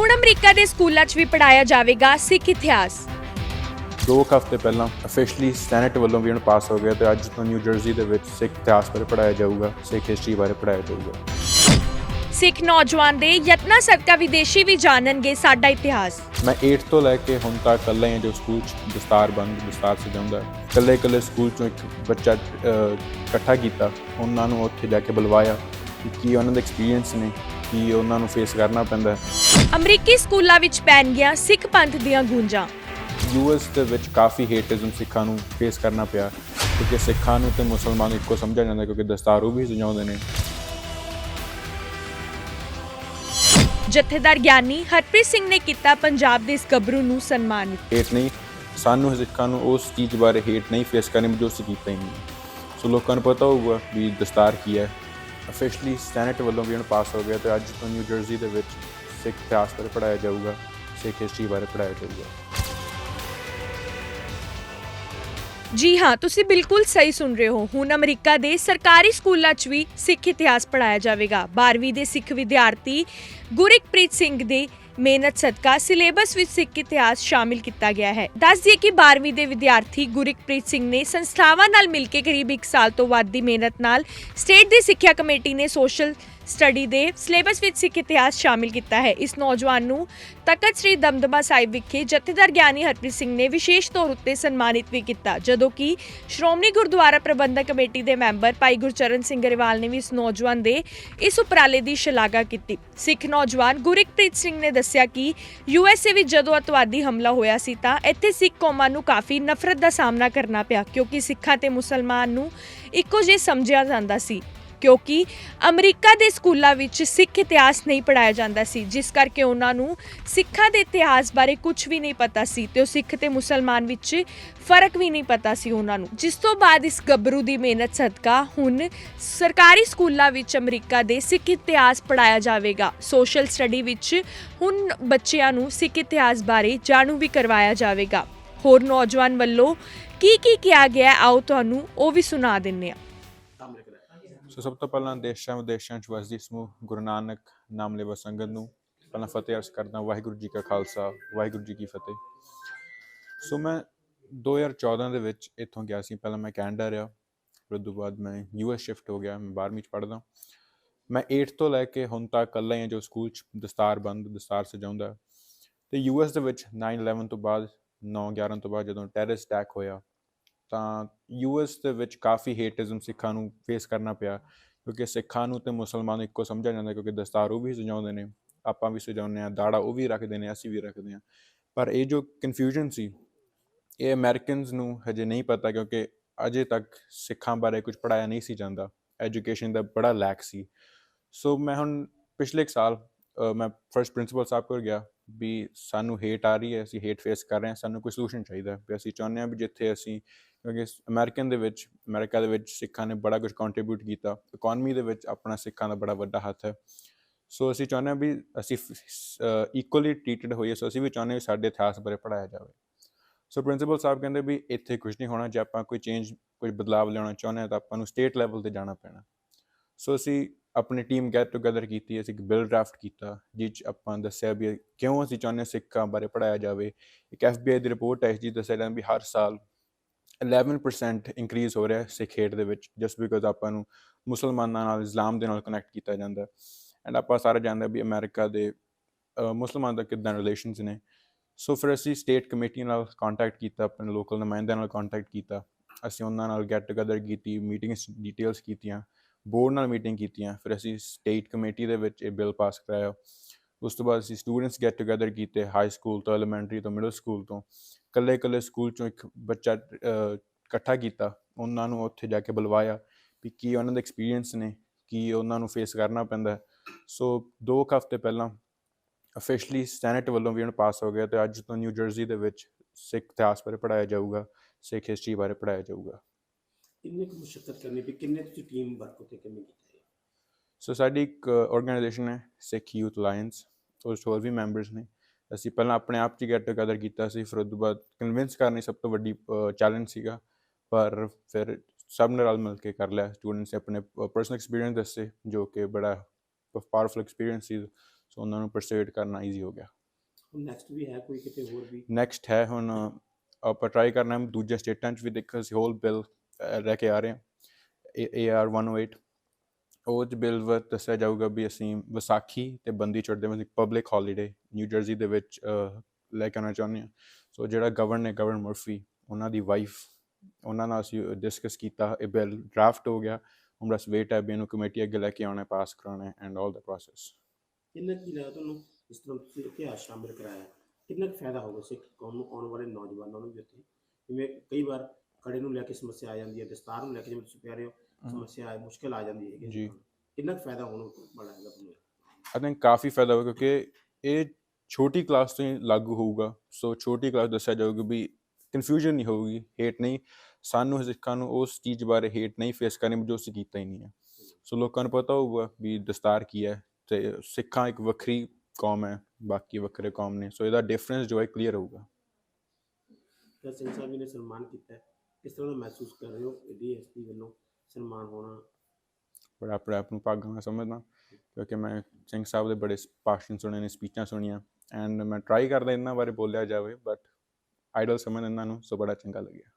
ਹੁਣ ਅਮਰੀਕਾ ਦੇ ਸਕੂਲਾਂ 'ਚ ਵੀ ਪੜਾਇਆ ਜਾਵੇਗਾ ਸਿੱਖ ਇਤਿਹਾਸ। ਦੋ ਕੁ ਹਫ਼ਤੇ ਪਹਿਲਾਂ ਅਫੀਸ਼ੀਅਲੀ ਸੈਨੇਟ ਵੱਲੋਂ ਵੀ ਹੁਣ ਪਾਸ ਹੋ ਗਿਆ ਤੇ ਅੱਜ ਤੋਂ ਨਿਊ ਜਰਸੀ ਦੇ ਵਿੱਚ ਸਿੱਖ ਇਤਿਹਾਸ ਬਾਰੇ ਪੜਾਇਆ ਜਾਊਗਾ ਸਿੱਖ ਹਿਸਟਰੀ ਬਾਰੇ ਪੜਾਇਆ ਜਾਊਗਾ। ਸਿੱਖ ਨੌਜਵਾਨ ਦੇ ਯਤਨਾਂ ਸਦਕਾ ਵਿਦੇਸ਼ੀ ਵੀ ਜਾਣਨਗੇ ਸਾਡਾ ਇਤਿਹਾਸ। ਮੈਂ 8 ਤੋਂ ਲੈ ਕੇ ਹੁਣ ਤੱਕ ਇਕੱਲਾ ਹੀ ਹਾਂ ਜੋ ਸਕੂਲ 'ਚ ਦਸਤਾਰ ਬੰਦ ਦਸਤਾਰ ਸਜਾਉਂਦਾ। ਇਕੱਲੇ ਇਕੱਲੇ ਸਕੂਲ 'ਚੋਂ ਇੱਕ ਬੱਚਾ ਅਹ, ਇਕੱਠਾ ਕੀਤਾ। ਉਹਨਾਂ ਨੂੰ ਉੱਥੇ ਜਾ ਕੇ ਬੁਲਵਾਇਆ ਕਿ ਕੀ ਉਹਨਾਂ ਦੇ ਐਕਸਪੀਰੀਅੰਸ ਨੇ। ਕੀ ਉਹਨਾਂ ਨੂੰ ਫੇਸ ਕਰਨਾ ਪੈਂਦਾ ਹੈ। ਅਮਰੀਕੀ ਸਕੂਲਾਂ ਵਿੱਚ ਪੈਣਗੀਆਂ ਸਿੱਖ ਪੰਥ ਦੀਆਂ ਗੂੰਜਾਂ। ਯੂਐਸ ਦੇ ਵਿੱਚ ਕਾਫੀ ਹੇਟਿਜ਼ਮ ਸਿੱਖਾਂ ਨੂੰ ਫੇਸ ਕਰਨਾ ਪਿਆ ਕਿਉਂਕਿ ਸਿੱਖਾਂ ਨੂੰ ਤੇ ਮੁਸਲਮਾਨ ਇੱਕੋ ਸਮਝਿਆ ਜਾਂਦਾ ਕਿਉਂਕਿ ਦਸਤਾਰ ਉਹ ਵੀ ਸਜਾਉਂਦੇ ਨੇ। ਜਥੇਦਾਰ ਗਿਆਨੀ ਹਰਪ੍ਰੀਤ ਸਿੰਘ ਨੇ ਕੀਤਾ ਪੰਜਾਬ ਦੇ ਇਸ ਗੱਭਰੂ ਨੂੰ ਸਨਮਾਨਿਤ। ਹੇਟ ਨਹੀਂ ਸਾਨੂੰ ਸਿੱਖਾਂ ਨੂੰ ਉਸ ਚੀਜ਼ ਬਾਰੇ ਹੇਟ ਨਹੀਂ ਫੇਸ ਕਰਨੀ ਜੋ ਹੀ ਨਹੀਂ। ਸੋ ਲੋਕਾਂ ਨੂੰ ਪਤਾ ਹੋਊਗਾ ਵੀ ਦਸਤਾਰ ਕੀ ਹੈ। ਅਫੀਸ਼ੀਅਲੀ ਸੈਨੇਟ ਵੱਲੋਂ ਵੀ ਹੁਣ ਪਾਸ ਹੋ ਗਿਆ ਤੇ ਅੱਜ ਤੋਂ ਨਿਊ ਜਰਸੀ ਦੇ ਵਿੱਚ ਸਿੱਖ ਇਤਿਹਾਸ ਬਾਰੇ ਪੜਾਇਆ ਜਾਊਗਾ, ਸਿੱਖ ਹਿਸਟਰੀ ਬਾਰੇ ਪੜਾਇਆ ਜਾਊਗਾ। ਜੀ ਹਾਂ, ਤੁਸੀਂ ਬਿਲਕੁਲ ਸਹੀ ਸੁਣ ਰਹੇ ਹੋ। ਹੁਣ ਅਮਰੀਕਾ ਦੇ ਸਰਕਾਰੀ ਸਕੂਲਾਂ 'ਚ ਵੀ ਸਿੱਖ ਇਤਿਹਾਸ ਪੜਾਇਆ ਜਾਵੇਗਾ। 12ਵੀਂ ਦੇ ਸਿੱਖ ਵਿਦਿਆਰਥੀ ਗੁਰਿਕਪ੍ਰੀਤ ਸਿੰਘ ਦੇ ਮਿਹਨਤ ਸਦਕਾ ਸਿਲੇਬਸ ਵਿੱਚ ਸਿੱਖ ਇਤਿਹਾਸ ਸ਼ਾਮਿਲ ਕੀਤਾ ਗਿਆ ਹੈ। ਦੱਸ ਦਈਏ ਕਿ 12ਵੀਂ ਦੇ ਵਿਦਿਆਰਥੀ ਗੁਰਿਕਪ੍ਰੀਤ ਸਿੰਘ ਨੇ ਸੰਸਥਾਵਾਂ ਨਾਲ ਮਿਲ ਕੇ ਕਰੀਬ 1 ਸਾਲ ਤੋਂ ਵੱਧ ਦੀ ਮਿਹਨਤ ਨਾਲ ਸਟੇਟ ਦੀ ਸਿੱਖਿਆ ਕਮੇਟੀ ਨੇ ਸੋਸ਼ਲ ਸਟੱਡੀ ਦੇ ਸਿਲੇਬਸ ਵਿੱਚ ਸਿੱਖ ਇਤਿਹਾਸ ਸ਼ਾਮਿਲ ਕੀਤਾ ਹੈ। ਇਸ ਨੌਜਵਾਨ ਨੂੰ ਤਖਤ ਸ੍ਰੀ ਦਮਦਮਾ ਸਾਹਿਬ ਵਿਖੇ ਜਥੇਦਾਰ ਗਿਆਨੀ ਹਰਪ੍ਰੀਤ ਸਿੰਘ ਨੇ ਵਿਸ਼ੇਸ਼ ਤੌਰ ਉੱਤੇ ਸਨਮਾਨਿਤ ਵੀ ਕੀਤਾ, ਜਦੋਂ ਕਿ ਸ਼੍ਰੋਮਣੀ ਗੁਰਦੁਆਰਾ ਪ੍ਰਬੰਧਕ ਕਮੇਟੀ ਦੇ ਮੈਂਬਰ ਭਾਈ ਗੁਰਚਰਨ ਸਿੰਘ ਗਰੇਵਾਲ ਨੇ ਵੀ ਇਸ ਨੌਜਵਾਨ ਦੇ ਇਸ ਉਪਰਾਲੇ ਦੀ ਸ਼ਲਾਘਾ ਕੀਤੀ। ਸਿੱਖ ਨੌਜਵਾਨ ਗੁਰਿਕਪ੍ਰੀਤ ਸਿੰਘ ਨੇ ਦੱਸਿਆ ਕਿ ਯੂਐਸਏ ਵਿੱਚ ਜਦੋਂ ਅਤਵਾਦੀ ਹਮਲਾ ਹੋਇਆ ਸੀ ਤਾਂ ਇੱਥੇ ਸਿੱਖ ਕੌਮਾਂ ਨੂੰ ਕਾਫੀ ਨਫ਼ਰਤ ਦਾ ਸਾਹਮਣਾ ਕਰਨਾ ਪਿਆ, ਕਿਉਂਕਿ ਸਿੱਖਾਂ ਤੇ ਮੁਸਲਮਾਨ ਨੂੰ ਇੱਕੋ ਜਿਹੇ ਸਮਝਿਆ ਜਾਂਦਾ ਸੀ। ਕਿਉਂਕਿ ਅਮਰੀਕਾ ਦੇ ਸਕੂਲਾਂ ਵਿੱਚ ਸਿੱਖ ਇਤਿਹਾਸ ਨਹੀਂ ਪੜਾਇਆ ਜਾਂਦਾ ਸੀ, ਜਿਸ ਕਰਕੇ ਉਹਨਾਂ ਨੂੰ ਸਿੱਖਾਂ ਦੇ ਇਤਿਹਾਸ ਬਾਰੇ ਕੁਝ ਵੀ ਨਹੀਂ ਪਤਾ ਸੀ ਤੇ ਉਹ ਸਿੱਖ ਤੇ ਮੁਸਲਮਾਨ ਵਿੱਚ ਫ਼ਰਕ ਵੀ ਨਹੀਂ ਪਤਾ ਸੀ ਉਹਨਾਂ ਨੂੰ। ਜਿਸ ਤੋਂ ਬਾਅਦ ਇਸ ਗੱਭਰੂ ਦੀ ਮਿਹਨਤ ਸਦਕਾ ਹੁਣ ਸਰਕਾਰੀ ਸਕੂਲਾਂ ਵਿੱਚ ਅਮਰੀਕਾ ਦੇ ਸਿੱਖ ਇਤਿਹਾਸ ਪੜਾਇਆ ਜਾਵੇਗਾ। ਸੋਸ਼ਲ ਸਟੱਡੀ ਵਿੱਚ ਹੁਣ ਬੱਚਿਆਂ ਨੂੰ ਸਿੱਖ ਇਤਿਹਾਸ ਬਾਰੇ ਜਾਣੂ ਵੀ ਕਰਵਾਇਆ ਜਾਵੇਗਾ। ਹੋਰ ਨੌਜਵਾਨ ਵੱਲੋਂ ਕੀ ਕੀ ਕਿਹਾ ਗਿਆ ਆਓ ਤੁਹਾਨੂੰ ਉਹ ਵੀ ਸੁਣਾ ਦਿੰਨੇ ਆ ਸੋ ਸਭ ਤੋਂ ਪਹਿਲਾਂ ਦੇਸ਼ਾਂ ਵਿਦੇਸ਼ਾਂ ਚ ਵਸਦੀ ਸਮੂਹ ਗੁਰੂ ਨਾਨਕ ਨਾਮ ਲੈਵਾ ਸੰਗਤ ਨੂੰ ਪਹਿਲਾਂ ਫਤਿਹ ਅਰਜ਼ ਕਰਦਾ ਵਾਹਿਗੁਰੂ ਜੀ ਕਾ ਖਾਲਸਾ, ਵਾਹਿਗੁਰੂ ਜੀ ਕੀ ਫਤਿਹ। ਸੋ ਮੈਂ 2014 ਦੇ ਵਿੱਚ ਇੱਥੋਂ ਗਿਆ ਸੀ, ਪਹਿਲਾਂ ਮੈਂ ਕੈਨੇਡਾ ਰਿਹਾ, ਫਿਰ ਉਸ ਤੋਂ ਬਾਅਦ ਮੈਂ ਯੂਐਸ ਸ਼ਿਫਟ ਹੋ ਗਿਆ, ਮੈਂ 12ਵੀਂ ਚ ਪੜ੍ਹਦਾ ਮੈਂ 8 ਤੋਂ ਲੈ ਕੇ ਹੁਣ ਤੱਕ ਇਕੱਲਾ ਹੀ ਹਾਂ ਜੋ ਸਕੂਲ ਚ ਦਸਤਾਰ ਬੰਦ, ਦਸਤਾਰ ਸਜਾਉਂਦਾ। ਤੇ ਯੂਐਸ ਦੇ ਵਿੱਚ 9/11 ਤੋਂ ਬਾਅਦ 9/11 ਤੋਂ ਬਾਅਦ ਜਦੋਂ ਟੈਰਰਿਸਟ ਅਟੈਕ ਹੋਇਆ ਤਾਂ ਯੂਐਸ ਦੇ ਵਿੱਚ ਕਾਫੀ ਹੇਟਿਜ਼ਮ ਸਿੱਖਾਂ ਨੂੰ ਫੇਸ ਕਰਨਾ ਪਿਆ, ਕਿਉਂਕਿ ਸਿੱਖਾਂ ਨੂੰ ਤੇ ਮੁਸਲਮਾਨ ਨੂੰ ਇੱਕੋ ਸਮਝਿਆ ਜਾਂਦਾ, ਕਿਉਂਕਿ ਦਸਤਾਰ ਉਹ ਵੀ ਸਜਾਉਂਦੇ ਨੇ, ਆਪਾਂ ਵੀ ਸਜਾਉਂਦੇ ਆ ਦਾੜਾ ਉਹ ਵੀ ਰੱਖਦੇ ਨੇ, ਅਸੀਂ ਵੀ ਰੱਖਦੇ ਆ ਪਰ ਇਹ ਜੋ ਕਨਫਿਊਜ਼ਨ ਸੀ, ਇਹ ਅਮਰੀਕਨਸ ਨੂੰ ਹਜੇ ਨਹੀਂ ਪਤਾ, ਕਿਉਂਕਿ ਅਜੇ ਤੱਕ ਸਿੱਖਾਂ ਬਾਰੇ ਕੁਝ ਪੜਾਇਆ ਨਹੀਂ ਸੀ ਜਾਂਦਾ ਐਜੂਕੇਸ਼ਨ ਦਾ ਬੜਾ ਲੈਕ ਸੀ। ਸੋ ਮੈਂ ਹੁਣ ਪਿਛਲੇ ਇੱਕ ਸਾਲ ਮੈਂ ਫਰਸਟ ਪ੍ਰਿੰਸੀਪਲ ਸਾਹਿਬ ਕੋਲ ਗਿਆ, ਵੀ ਸਾਨੂੰ ਹੇਟ ਆ ਰਹੀ ਹੈ, ਅਸੀਂ ਹੇਟ ਫੇਸ ਕਰ ਰਹੇ ਹਾਂ, ਸਾਨੂੰ ਕੋਈ ਸੋਲੂਸ਼ਨ ਚਾਹੀਦਾ ਹੈ, ਵੀ ਅਸੀਂ ਚਾਹੁੰਦੇ ਹਾਂ ਵੀ ਜਿੱਥੇ ਅਸੀਂ ਕਿਉਂਕਿ ਅਮਰੀਕਨ ਦੇ ਵਿੱਚ, ਅਮਰੀਕਾ ਦੇ ਵਿੱਚ ਸਿੱਖਾਂ ਨੇ ਬੜਾ ਕੁਝ ਕੰਟਰੀਬਿਊਟ ਕੀਤਾ। ਇਕਨੋਮੀ ਦੇ ਵਿੱਚ ਆਪਣਾ ਸਿੱਖਾਂ ਦਾ ਬੜਾ ਵੱਡਾ ਹੱਥ ਹੈ। ਸੋ ਅਸੀਂ ਚਾਹੁੰਦੇ ਹਾਂ ਵੀ ਅਸੀਂ ਇਕੁਅਲੀ ਟ੍ਰੀਟਡ ਹੋਈਏ। ਸੋ ਅਸੀਂ ਵੀ ਚਾਹੁੰਦੇ ਹਾਂ ਵੀ ਸਾਡੇ ਇਤਿਹਾਸ ਬਾਰੇ ਪੜਾਇਆ ਜਾਵੇ। ਸੋ ਪ੍ਰਿੰਸੀਪਲ ਸਾਹਿਬ ਕਹਿੰਦੇ ਵੀ ਇੱਥੇ ਕੁਝ ਨਹੀਂ ਹੋਣਾ। ਜੇ ਆਪਾਂ ਕੋਈ ਚੇਂਜ ਕੋਈ ਬਦਲਾਵ ਲਿਆਉਣਾ ਚਾਹੁੰਦੇ ਹਾਂ ਤਾਂ ਆਪਾਂ ਨੂੰ ਸਟੇਟ ਲੈਵਲ ਤੇ ਜਾਣਾ ਪੈਣਾ। ਸੋ ਅਸੀਂ ਆਪਣੀ ਟੀਮ ਗੈਟ ਟੂਗੇਦਰ ਕੀਤੀ, ਅਸੀਂ ਇੱਕ ਬਿੱਲ ਡਰਾਫਟ ਕੀਤਾ ਜਿਸ 'ਚ ਆਪਾਂ ਦੱਸਿਆ ਵੀ ਕਿਉਂ ਅਸੀਂ ਚਾਹੁੰਦੇ ਹਾਂ ਸਿੱਖਾਂ ਬਾਰੇ ਪੜਾਇਆ ਜਾਵੇ। ਇੱਕ ਐਫਬੀਆਈ ਦੀ ਰਿਪੋਰਟ ਹੈ ਜੀ ਦੱਸਿਆ ਜਾਂਦਾ ਵੀ ਹਰ ਸਾਲ 11% ਇਨਕਰੀਜ਼ ਹੋ ਰਿਹਾ ਸਿੱਖ ਹੇਟ ਦੇ ਵਿੱਚ ਜਸਟ ਬਿਕੋਜ਼ ਆਪਾਂ ਨੂੰ ਮੁਸਲਮਾਨਾਂ ਨਾਲ, ਇਸਲਾਮ ਦੇ ਨਾਲ ਕਨੈਕਟ ਕੀਤਾ ਜਾਂਦਾ ਐਂਡ ਆਪਾਂ ਸਾਰੇ ਜਾਣਦੇ ਵੀ ਅਮਰੀਕਾ ਦੇ ਮੁਸਲਮਾਨ ਦਾ ਕਿੱਦਾਂ ਰਿਲੇਸ਼ਨਸ ਨੇ। ਸੋ ਫਿਰ ਅਸੀਂ ਸਟੇਟ ਕਮੇਟੀ ਨਾਲ ਕੰਟੈਕਟ ਕੀਤਾ, ਆਪਣੇ ਲੋਕਲ ਨੁਮਾਇੰਦਿਆਂ ਨਾਲ ਕੰਟੈਕਟ ਕੀਤਾ। ਅਸੀਂ ਉਹਨਾਂ ਨਾਲ ਗੈਟ ਟੂਗੇਦਰ ਕੀਤੀ ਮੀਟਿੰਗਸ ਡੀਟੇਲਸ ਕੀਤੀਆਂ ਬੋਰਡ ਨਾਲ ਮੀਟਿੰਗ ਕੀਤੀਆਂ। ਫਿਰ ਅਸੀਂ ਸਟੇਟ ਕਮੇਟੀ ਦੇ ਵਿੱਚ ਇਹ ਬਿੱਲ ਪਾਸ ਕਰਾਇਆ। ਉਸ ਤੋਂ ਬਾਅਦ ਅਸੀਂ ਸਟੂਡੈਂਟਸ ਗੈਟ ਟੂਗੇਦਰ ਕੀਤੇ ਹਾਈ ਸਕੂਲ ਤੋਂ ਐਲੀਮੈਂਟਰੀ ਤੋਂ ਮਿਡਲ ਸਕੂਲ ਤੋਂ ਇਕੱਲੇ ਇਕੱਲੇ ਸਕੂਲ ਚੋਂ ਇੱਕ ਬੱਚਾ ਇਕੱਠਾ ਕੀਤਾ ਉਹਨਾਂ ਨੂੰ ਉੱਥੇ ਜਾ ਕੇ ਬੁਲਵਾਇਆ ਵੀ ਕੀ ਉਹਨਾਂ ਦੇ ਐਕਸਪੀਰੀਅੰਸ ਨੇ ਕੀ ਉਹਨਾਂ ਨੂੰ ਫੇਸ ਕਰਨਾ ਪੈਂਦਾ। ਸੋ ਦੋ ਕੁ ਹਫ਼ਤੇ ਪਹਿਲਾਂ ਅਫੀਸ਼ੀਅਲੀ ਸੈਨੇਟ ਵੱਲੋਂ ਵੀ ਹੁਣ ਪਾਸ ਹੋ ਗਿਆ ਤੇ ਅੱਜ ਤੋਂ ਨਿਊ ਜਰਸੀ ਦੇ ਵਿੱਚ ਸਿੱਖ ਇਤਿਹਾਸ ਬਾਰੇ ਪੜਾਇਆ ਜਾਊਗਾ ਸਿੱਖ ਹਿਸਟਰੀ ਬਾਰੇ ਪੜਾਇਆ ਜਾਊਗਾ। ਕਿੰਨੇ ਕੁ ਮੁਸ਼ਕਲ ਕਰਨੀ ਪਈ? ਕਿੰਨੇ ਤੁਸੀਂ ਟੀਮ ਵਰਕ ਉੱਤੇ ਕਿਵੇਂ ਕੀਤਾ ਸੋ ਸਾਡੀ ਇੱਕ ਆਰਗੇਨਾਈਜੇਸ਼ਨ ਹੈ ਸਿੱਖ ਯੂਥ ਅਲਾਈਅੰਸ ਉਸ ਹੋਰ ਵੀ ਮੈਂਬਰਸ ਨੇ। ਅਸੀਂ ਪਹਿਲਾਂ ਆਪਣੇ ਆਪ 'ਚ ਗੈਟ ਟੂਗੇਦਰ ਕੀਤਾ ਸੀ ਫਿਰ ਉਸ ਤੋਂ ਬਾਅਦ ਕਨਵਿੰਸ ਕਰਨੀ ਸਭ ਤੋਂ ਵੱਡੀ ਚੈਲੰਜ ਸੀਗਾ। ਪਰ ਫਿਰ ਸਭ ਨੇ ਰਲ ਮਿਲ ਕੇ ਕਰ ਲਿਆ। ਸਟੂਡੈਂਟਸ ਨੇ ਆਪਣੇ ਪਰਸਨਲ ਐਕਸਪੀਰੀਅੰਸ ਦੱਸੇ ਜੋ ਕਿ ਬੜਾ ਪਾਵਰਫੁਲ ਐਕਸਪੀਰੀਅੰਸ ਸੀ। ਸੋ ਉਹਨਾਂ ਨੂੰ ਪਰਸੂਏਟ ਕਰਨਾ ਈਜ਼ੀ ਹੋ ਗਿਆ। ਨੈਕਸਟ ਵੀ ਹੈ ਕੋਈ ਕਿਤੇ ਹੋਰ ਵੀ? ਨੈਕਸਟ ਹੈ ਹੁਣ ਆਪਾਂ ਟਰਾਈ ਕਰਨਾ ਹੈ ਦੂਜੇ ਸਟੇਟਾਂ 'ਚ ਵੀ ਦੇਖ ਅਸੀਂ ਹੋਲ ਬਿੱਲ ਲੈ ਕੇ ਆ ਰਹੇ ਹਾਂ। ਏ ਆਰ 108 ਉਹ 'ਚ ਬਿੱਲ ਵਿੱਚ ਦੱਸਿਆ ਜਾਊਗਾ ਵੀ ਅਸੀਂ ਵਿਸਾਖੀ ਤੇ ਬੰਦੀ ਛੋੜ ਦੇ ਵਿੱਚ ਪਬਲਿਕ ਹੌਲੀਡੇ ਨਿਊ ਜਰਸੀ ਦੇ ਵਿੱਚ ਅਹ, ਲੈ ਕੇ ਆਉਣਾ ਚਾਹੁੰਦੇ ਹਾਂ। ਸੋ ਜਿਹੜਾ ਗਵਰਨ ਨੇ ਗਵਰਨ ਮਰਫੀ ਉਹਨਾਂ ਦੀ ਵਾਈਫ ਉਹਨਾਂ ਨਾਲ ਅਸੀਂ ਡਿਸਕਸ ਕੀਤਾ ਇਹ ਬਿੱਲ ਡਰਾਫਟ ਹੋ ਗਿਆ। ਹੁਣ ਬਸ ਵੇਟ ਹੈ ਵੀ ਇਹਨੂੰ ਕਮੇਟੀ ਅੱਗੇ ਲੈ ਕੇ ਆਉਣਾ ਪਾਸ ਕਰਾਉਣਾ ਐਂਡ ਆਲ ਦਾ ਪ੍ਰੋਸੈਸ ਕਿੰਨਾ ਕੀ ਲੱਗਦਾ ਤੁਹਾਨੂੰ ਇਸ ਤਰ੍ਹਾਂ ਤੁਸੀਂ ਇਤਿਹਾਸ ਸ਼ਾਮਿਲ ਕਰਾਇਆ ਕਿੰਨਾ ਕੁ ਫਾਇਦਾ ਹੋਗਾ ਸਿੱਖ ਕੌਮ ਨੂੰ ਆਉਣ ਵਾਲੇ ਨੌਜਵਾਨਾਂ ਨੂੰ ਵੀ ਉੱਥੇ? ਜਿਵੇਂ ਕਈ ਵਾਰ ਕੜੇ ਨੂੰ ਲੈ ਕੇ ਸਮੱਸਿਆ ਆ ਜਾਂਦੀ ਹੈ ਦਸਤਾਰ ਨੂੰ ਲੈ ਕੇ ਜਿਵੇਂ ਤੁਸੀਂ ਕਹਿ ਰਹੇ ਹੋ ਸਮੱਸਿਆ ਆ ਮੁਸ਼ਕਲ ਆ ਜਾਂਦੀ ਹੈ ਜੀ। ਕਿੰਨਾ ਕੁ ਫਾਇਦਾ ਹੋਣ ਵਾਲਾ ਹੈਗਾ ਤੁਹਾਨੂੰ ਆਈ ਥਿੰਕ ਕਾਫੀ ਫਾਇਦਾ ਹੋਵੇਗਾ ਕਿਉਂਕਿ ਇਹ ਛੋਟੀ ਕਲਾਸ ਤੋਂ ਹੀ ਲਾਗੂ ਹੋਊਗਾ ਸੋ ਛੋਟੀ ਕਲਾਸ ਦੱਸਿਆ ਜਾਊਗਾ ਵੀ ਕਨਫਿਊਜ਼ਨ ਨਹੀਂ ਹੋਊਗੀ ਹੇਟ ਨਹੀਂ ਸਾਨੂੰ ਸਿੱਖਾਂ ਨੂੰ ਉਸ ਚੀਜ਼ ਬਾਰੇ ਹੇਟ ਨਹੀਂ ਫੇਸ ਕਰਨੀ ਜੋ ਅਸੀਂ ਕੀਤਾ ਹੀ ਨਹੀਂ ਹੈ ਸੋ ਲੋਕਾਂ ਨੂੰ ਪਤਾ ਹੋਊਗਾ ਵੀ ਦਸਤਾਰ ਕੀ ਹੈ ਤੇ ਸਿੱਖਾਂ ਇੱਕ ਵੱਖਰੀ ਕੌਮ ਹੈ ਬਾਕੀ ਵੱਖਰੇ ਕੌਮ ਨੇ ਸੋ ਇਹਦਾ ਡਿਫਰੈਂਸ ਜੋ ਹੈ ਕਲੀਅਰ ਹੋਊਗਾ ਤਾਂ ਸਿੰਘ ਸਾਹਿਬ ਜੀ ਨੇ ਸਨਮਾਨ ਕੀਤਾ ਹੈ ਕਿਸ ਤਰ੍ਹਾਂ ਦਾ ਮਹਿਸੂਸ ਕਰ ਰਹੇ ਹੋ ਡੀਐਸਪੀ ਵੱਲੋਂ ਸਨਮਾਨ ਹੋਣਾ। ਬੜਾ ਆਪਣੇ ਆਪ ਨੂੰ ਭਾਗਾਂ ਸਮਝਦਾ, ਕਿਉਂਕਿ ਮੈਂ ਸਿੰਘ ਸਾਹਿਬ ਦੇ ਬੜੇ ਭਾਸ਼ਣ ਸੁਣੇ ਨੇ ਸਪੀਚਾਂ ਸੁਣੀਆਂ ਐਂਡ ਮੈਂ ਟਰਾਈ ਕਰਦਾ ਇਹਨਾਂ ਬਾਰੇ ਬੋਲਿਆ ਜਾਵੇ ਬਟ ਆਈਡਲ ਸਮਝ ਇਹਨਾਂ ਨੂੰ ਸੋ ਬੜਾ ਚੰਗਾ ਲੱਗਿਆ।